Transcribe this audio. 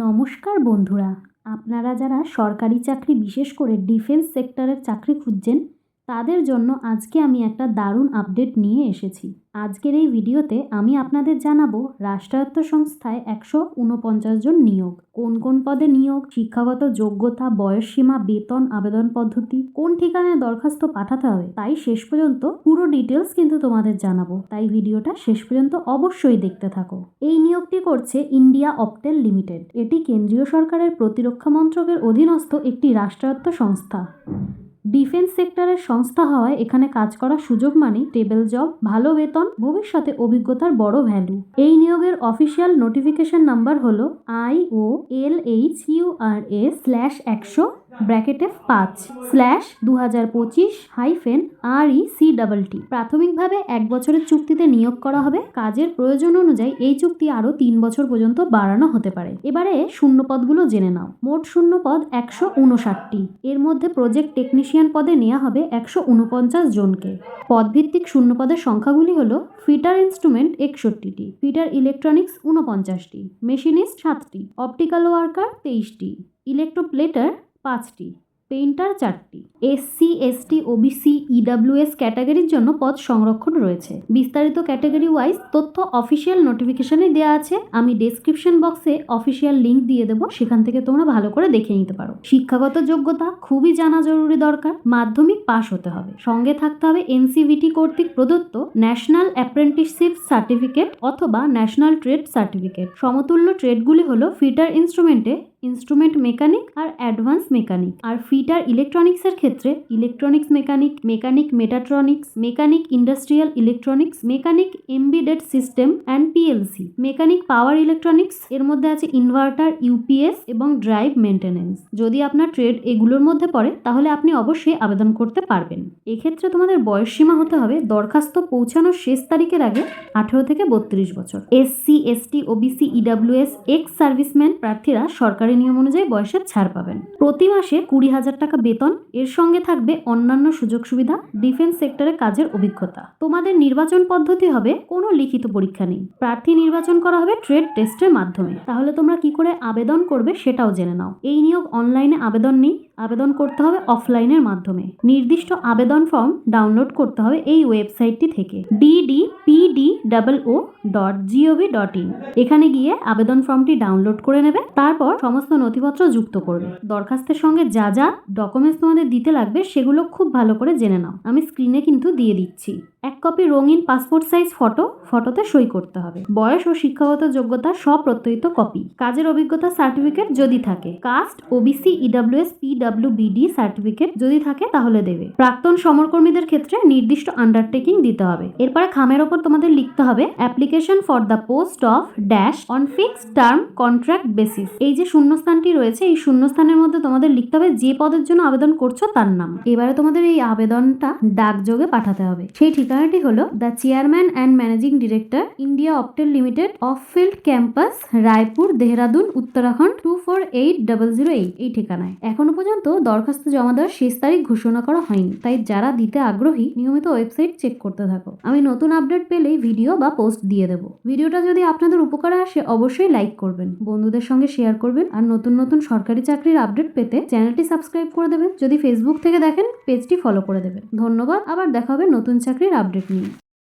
নমস্কার বন্ধুরা আপনারা যারা সরকারি চাকরি বিশেষ করে ডিফেন্স সেক্টরের চাকরি খুঁজছেন তাদের জন্য আজকে আমি একটা দারুণ আপডেট নিয়ে এসেছি। আজকের এই ভিডিওতে আমি আপনাদের জানাব রাষ্ট্রায়ত্ত সংস্থায় একশো উনপঞ্চাশ জন নিয়োগ। কোন কোন পদে নিয়োগ? শিক্ষাগত যোগ্যতা বয়সসীমা বেতন, আবেদন পদ্ধতি, কোন ঠিকানায় দরখাস্ত পাঠাতে হবে? তাই শেষ পর্যন্ত পুরো ডিটেলস কিন্তু তোমাদের জানাব। তাই ভিডিওটা শেষ পর্যন্ত অবশ্যই দেখতে থাকো। এই নিয়োগটি করছে ইন্ডিয়া অপটেল লিমিটেড। এটি কেন্দ্রীয় সরকারের প্রতিরক্ষা মন্ত্রকের অধীনস্থ একটি রাষ্ট্রায়ত্ত সংস্থা। ডিফেন্স সেক্টরের সংস্থা হওয়ায় এখানে কাজ করার সুযোগ মানে টেবিল জব, ভালো বেতন, ভবিষ্যতে অভিজ্ঞতার বড় ভ্যালু। এই নিয়োগের অফিসিয়াল নোটিফিকেশন নাম্বার হলো I O L H U R A slash একশো। ব্র্যাকেটে পাঁচ, স্ল্যাশ দু হাজার পঁচিশ hyphen R E C double T প্রাথমিকভাবে এক বছরের চুক্তিতে নিয়োগ করা হবে। কাজের প্রয়োজন অনুযায়ী এই চুক্তি আরও তিন বছর পর্যন্ত বাড়ানো হতে পারে। এবারে শূন্যপদগুলো জেনে নাও। মোট শূন্যপদ একশো উনষাটটি। এর মধ্যে প্রজেক্ট টেকনিশিয়ান পদে নেওয়া হবে একশো উনপঞ্চাশ জনকে। পদভিত্তিক শূন্যপদের সংখ্যাগুলি হলো ফিটার ইনস্ট্রুমেন্ট একষট্টিটি, ফিটার ইলেকট্রনিক্স উনপঞ্চাশটি, মেশিনিস্ট সাতটি, অপটিক্যাল ওয়ার্কার তেইশটি, ইলেকট্রোপ্লেটার পাঁচটি, পেইন্টার চারটি এসসি এসটি ওবিসি ইডাব্লিউএস ক্যাটাগরির জন্য পদ সংরক্ষণ রয়েছে। বিস্তারিত ক্যাটাগরি ওয়াইজ তথ্য অফিসিয়াল নোটিফিকেশনে দেওয়া আছে। আমি ডেসক্রিপশন বক্সে অফিসিয়াল লিংক দিয়ে দেবো। সেখান থেকে তোমরা ভালো করে দেখে নিতে পারো। শিক্ষাগত যোগ্যতা খুবই জানা জরুরি দরকার। মাধ্যমিক পাশ হতে হবে। সঙ্গে থাকতে হবে এনসিভিটি কর্তৃক প্রদত্ত ন্যাশনাল অ্যাপ্রেন্টিসশিপ সার্টিফিকেট অথবা ন্যাশনাল ট্রেড সার্টিফিকেট। সমতুল্য ট্রেডগুলি হলো ফিটার ইনস্ট্রুমেন্টে ইনস্ট্রুমেন্ট মেকানিক আর অ্যাডভান্স মেকানিক। আর ফিটার ইলেকট্রনিক্সের ক্ষেত্রে electronics mechanic mechanic mechatronics, mechanic industrial electronics, mechanic embedded system and P L C. Mechanic power electronics, এর মধ্যে আছে ইনভার্টার, ইউপিএস এবং ড্রাইভ মেনটেনেন্স যদি আপনার ট্রেড এগুলোর মধ্যে পড়ে, তাহলে আপনি অবশ্যই আবেদন করতে পারবেন। এক্ষেত্রে তোমাদের বয়স সীমা হতে হবে দরখাস্ত পৌঁছানোর শেষ তারিখের আগে আঠেরো থেকে বত্রিশ বছর। S C, S T, O B C, E W S, ex serviceman প্রার্থীরা সরকারি নিয়ম অনুযায়ী বয়সের ছাড় পাবেন। প্রতি মাসে কুড়ি হাজার টাকা বেতন, এর সঙ্গে থাকবে অন্যান্য সুযোগ সুবিধা, ডিফেন্স সেক্টরে কাজের অভিজ্ঞতা। তোমাদের নির্বাচন পদ্ধতি হবে কোনো লিখিত পরীক্ষা নেই। প্রার্থী নির্বাচন করা হবে ট্রেড টেস্টের মাধ্যমে। তাহলে তোমরা কি করে আবেদন করবে সেটাও জেনে নাও। এই নিয়োগ অনলাইনে আবেদন নেই আবেদন করতে হবে অফলাইনের মাধ্যমে। নির্দিষ্ট আবেদন ফর্ম ডাউনলোড করতে হবে এই ওয়েবসাইটটি থেকে। D D O dot G O V dot in এখানে গিয়ে আবেদন ফর্মটি ডাউনলোড করে নেবে, তারপর সমস্ত নথিপত্র যুক্ত করবে। দরখাস্তের সঙ্গে যা যা ডকুমেন্টস তোমাদের দিতে লাগবে সেগুলো খুব ভালো করে জেনে নাও। আমি স্ক্রিনে কিন্তু দিয়ে দিচ্ছি। এক কপি রঙিন পাসপোর্ট সাইজ ফটো ফটোতে সই করতে হবে। বয়স ও শিক্ষাগত যোগ্যতার স্বপ্রত্যয়িত কপি কাজের অভিজ্ঞতা সার্টিফিকেট যদি থাকে। Caste O B C E W S P W B D certificate যদি থাকে তাহলে দেবে। প্রাক্তন সমরকর্মীদের ক্ষেত্রে নির্দিষ্ট আন্ডারটেকিং দিতে হবে। এরপরে খামের ওপর তোমাদের লিখতে হবে application for the post of dash on fixed term contract basis এই যে শূন্যস্থানটি রয়েছে, এই শূন্যস্থানের মধ্যে তোমাদের লিখতে হবে যে পদের জন্য আবেদন করছ তার নাম। এবারে তোমাদের এই আবেদনটা ডাকযোগে পাঠাতে হবে। সেই ঠিকানাটি হলো the chairman and managing director India Optel limited of field campus Raipur Dehradun Uttarakhand two four eight double zero eight এই ঠিকানায়। এখনও পর্যন্ত দরখাস্ত জমা দেওয়ার শেষ তারিখ ঘোষণা করা হয়নি। তাই যারা দিতে আগ্রহী, নিয়মিত ওয়েবসাইট চেক করতে থাকো। আমি নতুন আপডেট পেলেই ভিডিও বা পোস্ট দিয়ে দেবো। ভিডিওটা যদি আপনাদের উপকারে আসে, অবশ্যই লাইক করবেন, বন্ধুদের সঙ্গে শেয়ার করবেন আর নতুন নতুন সরকারি চাকরির আপডেট পেতে চ্যানেলটি সাবস্ক্রাইব করে দেবেন। যদি ফেসবুক থেকে দেখেন, পেজটি ফলো করে দেবেন। ধন্যবাদ, আবার দেখা হবে নতুন চাকরির আপডেট নিয়ে।